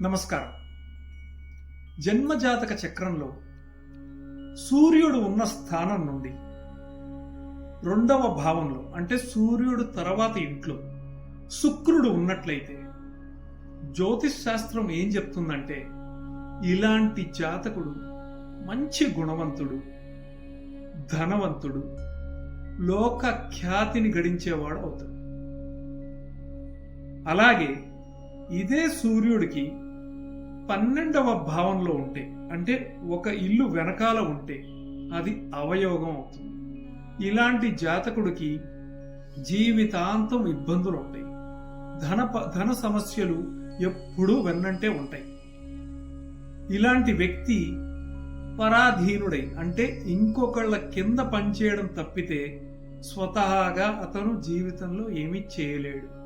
నమస్కారం. జన్మజాతక చక్రంలో సూర్యుడు ఉన్న స్థానం నుండి రెండవ భావంలో అంటే సూర్యుడు తర్వాత ఇంట్లో శుక్రుడు ఉన్నట్లయితే జ్యోతిష్ శాస్త్రం ఏం చెప్తుందంటే ఇలాంటి జాతకుడు మంచి గుణవంతుడు ధనవంతుడు లోక ఖ్యాతిని గడించేవాడు అవుతాడు. అలాగే ఇదే సూర్యుడికి పన్నెండవ భావంలో ఉంటే అంటే ఒక ఇల్లు వెనకాల ఉంటే అది అవయోగం అవుతుంది. ఇలాంటి జాతకుడికి జీవితాంతం ఇబ్బందులు ఉంటాయి. ధన ధన సమస్యలు ఎప్పుడూ వెన్నంటే ఉంటాయి. ఇలాంటి వ్యక్తి పరాధీనుడై అంటే ఇంకొకళ్ళ కింద పనిచేయడం తప్పితే స్వతహాగా అతను జీవితంలో ఏమీ చేయలేడు.